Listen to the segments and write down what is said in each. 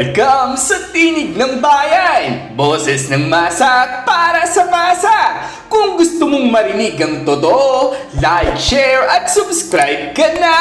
Welcome sa Tinig ng Bayan! Boses ng masa para sa masa! Kung gusto mong marinig ang totoo, like, share at subscribe ka na!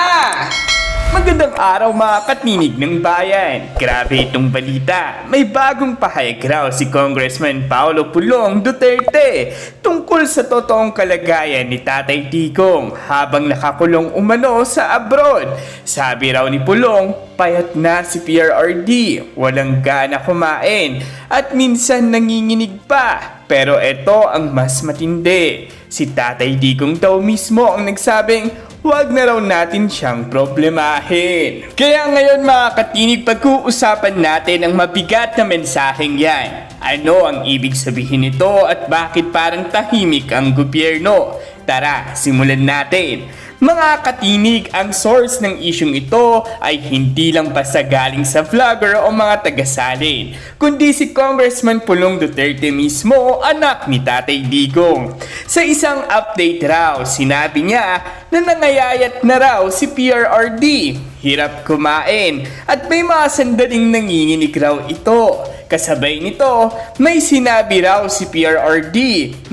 Magandang araw mga katinig ng bayan. Grabe itong balita. May bagong pahayag raw si Congressman Paolo Pulong Duterte tungkol sa totoong kalagayan ni Tatay Digong habang nakakulong umano sa abroad. Sabi raw ni Pulong, payat na si PRRD, walang gana kumain at minsan nanginginig pa. Pero ito ang mas matindi. Si Tatay Digong daw mismo ang nagsabing Huwag na raw natin siyang problemahin. Kaya ngayon mga katinig, pag-uusapan natin ang mabigat na mensaheng yan. Ano ang ibig sabihin nito at bakit parang tahimik ang gobyerno? Tara, simulan natin. Mga katinig, ang source ng isyong ito ay hindi lang basta galing sa vlogger o mga tagasalin, kundi si Congressman Pulong Duterte mismo, anak ni Tatay Digong. Sa isang update raw, sinabi niya na nangayayat na raw si PRRD, hirap kumain, at may mga sandaling nanginginig raw ito. Kasabay nito, may sinabi raw si PRRD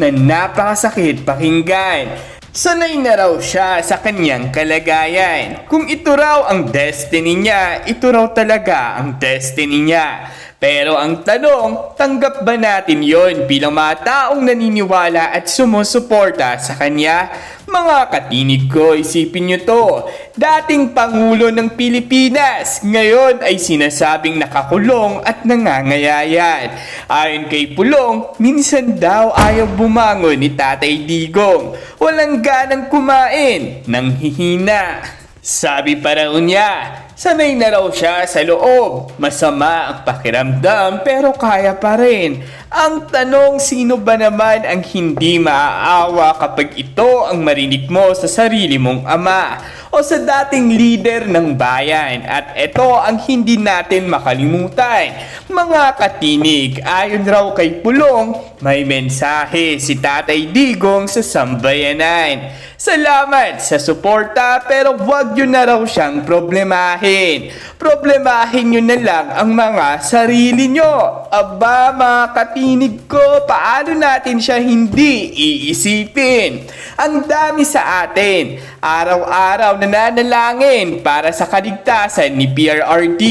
na napakasakit pakinggan. Sanay na raw siya sa kanyang kalagayan. Kung ito raw ang destiny niya, ito raw talaga ang destiny niya. Pero ang tanong, tanggap ba natin yon bilang mga taong naniniwala at sumusuporta sa kanya? Mga katinig ko, isipin nyo to. Dating Pangulo ng Pilipinas, ngayon ay sinasabing nakakulong at nangangayayat. Ayon kay Pulong, minsan daw ayaw bumangon ni Tatay Digong. Walang ganang kumain, nang hihina. Sabi pa raw niya, sanay na raw siya sa loob. Masama ang pakiramdam pero kaya pa rin. Ang tanong, sino ba naman ang hindi maaawa kapag ito ang marinig mo sa sarili mong ama o sa dating leader ng bayan? At ito ang hindi natin makalimutan. Mga katinig, ayon raw kay Pulong, may mensahe si Tatay Digong sa sambayanan. Salamat sa suporta pero wag yun na raw siyang problemahin. Problemahin nyo na lang ang mga sarili nyo. Aba mga katinig ko, paano natin siya hindi iisipin? Ang dami sa atin, araw-araw nananalangin para sa kaligtasan ni PRRD.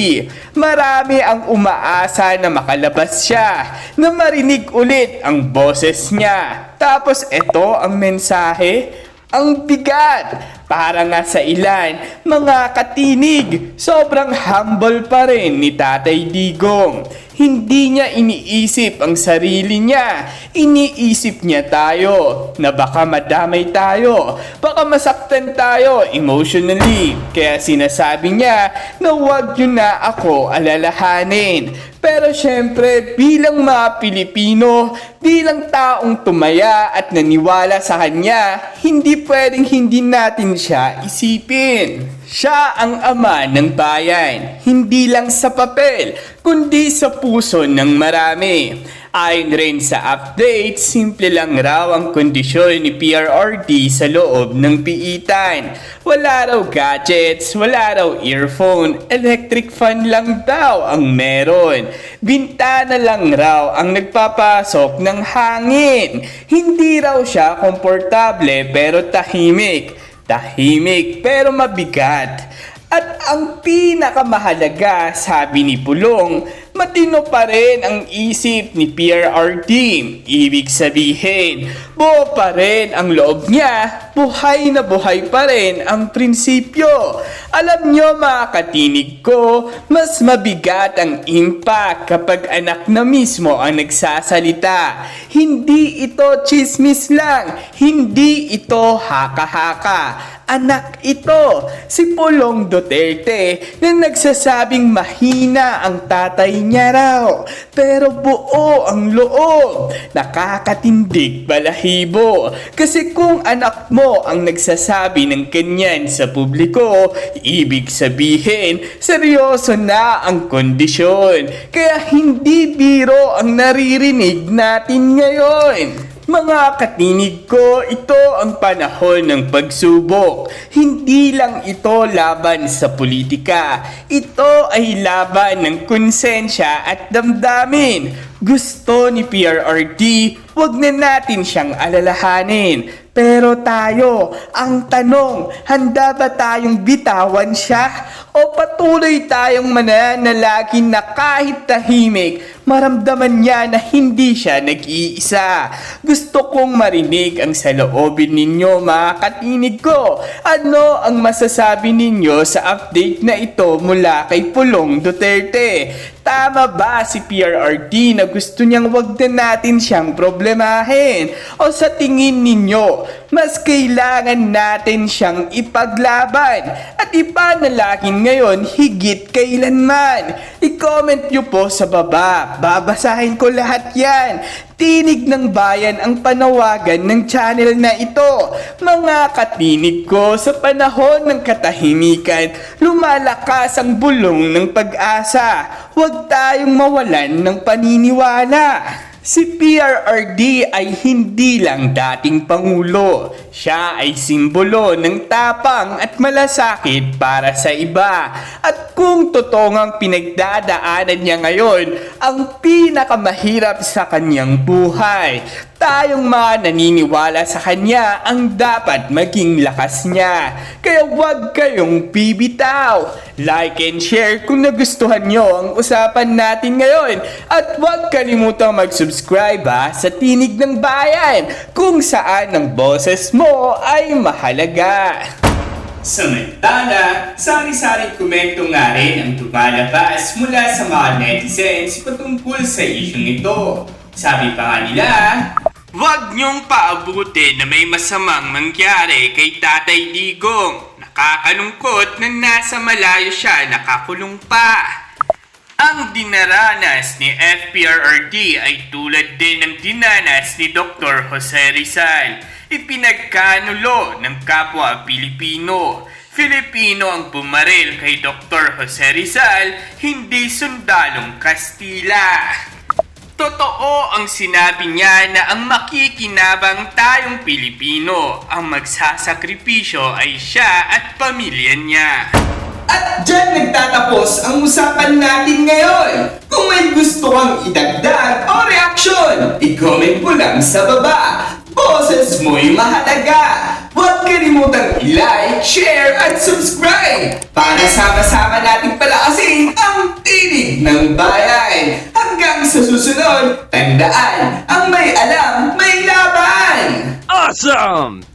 Marami ang umaasa na makalabas siya, na marinig ulit ang boses niya. Tapos ito ang mensahe, ang bigat! Para nga sa ilan, mga katinig, sobrang humble pa rin ni Tatay Digong. Hindi niya iniisip ang sarili niya. Iniisip niya tayo na baka madamay tayo. Baka masaktan tayo emotionally. Kaya sinasabi niya na huwag niyo na ako alalahanin. Pero syempre, bilang mga Pilipino, bilang taong tumaya at naniwala sa kanya, hindi pwedeng hindi natin siya isipin. Siya ang ama ng bayan, hindi lang sa papel, kundi sa puso ng marami. Ayon rin sa update, simple lang raw ang kondisyon ni PRRD sa loob ng piitan. Wala raw gadgets, wala raw earphone, electric fan lang daw ang meron. Bintana lang raw ang nagpapasok ng hangin. Hindi raw siya komportable pero tahimik. Tahimik pero mabigat. At ang pinakamahalaga, sabi ni Pulong, matino pa rin ang isip ni PRRD. Ibig sabihin, buo pa rin ang loob niya, buhay na buhay pa rin ang prinsipyo. Alam nyo mga katinig ko, mas mabigat ang impact kapag anak na mismo ang nagsasalita. Hindi ito chismis lang, hindi ito haka-haka anak ito, si Pulong Duterte, na nagsasabing mahina ang tatay niya raw, pero buo ang loob. Nakakatindig balahibo. Kasi kung anak mo ang nagsasabi ng kanyan sa publiko, ibig sabihin, seryoso na ang kondisyon. Kaya hindi biro ang naririnig natin ngayon. Mga katinig ko, ito ang panahon ng pagsubok. Hindi lang ito laban sa politika. Ito ay laban ng konsensya at damdamin. Gusto ni PRRD, wag na natin siyang alalahanin. Pero tayo, ang tanong, handa ba tayong bitawan siya? O patuloy tayong mananalagi na kahit tahimik, maramdaman niya na hindi siya nag-iisa. Gusto kong marinig ang saloobin ninyo mga katinig ko. Ano ang masasabi ninyo sa update na ito mula kay Pulong Duterte? Tama ba si PRRD na gusto niyang wag na natin siyang problemahin? O sa tingin ninyo, mas kailangan natin siyang ipaglaban at ipanalangin ngayon higit kailanman? I-comment nyo po sa baba. Babasahin ko lahat yan. Tinig ng bayan ang panawagan ng channel na ito. Mga katinig ko sa panahon ng katahimikan, lumalakas ang bulong ng pag-asa. Huwag tayong mawalan ng paniniwala. Si PRRD ay hindi lang dating pangulo. Siya ay simbolo ng tapang at malasakit para sa iba. At kung totoo ngang pinagdadaanan niya ngayon ang pinakamahirap sa kanyang buhay, tayong mga naniniwala sa kanya ang dapat maging lakas niya. Kaya huwag kayong bibitaw. Like and share kung nagustuhan nyo ang usapan natin ngayon. At huwag kalimutang mag-subscribe ha, sa Tinig ng Bayan kung saan ang boses mo ay mahalaga. Samantala, sari-saring komento nga rin ang lumalabas mula sa mga netizens patungkol sa isyong ito. Sabi pa nga nila, Huwag niyong paabutin na may masamang mangyari kay Tatay Digong. Nakakalungkot na nasa malayo siya nakakulong pa. Ang dinaranas ni FPRRD ay tulad din ng dinanas ni Dr. Jose Rizal. Ipinagkanulo ng kapwa Pilipino. Filipino ang bumaril kay Dr. Jose Rizal, hindi sundalong Kastila. Totoo ang sinabi niya na ang makikinabang tayong Pilipino, ang magsasakripisyo ay siya at pamilya niya. At dyan nagtatapos ang usapan natin ngayon. Kung may gusto kang idagdag o reaksyon, i-comment mo lang sa baba. Boses mo'y mahalaga. Huwag kalimutang i-like, share, at subscribe para sama-sama nating palakasin ang tinig ng bayan. Hanggang sa susunod, tandaan, ang may alam, may laban! Awesome!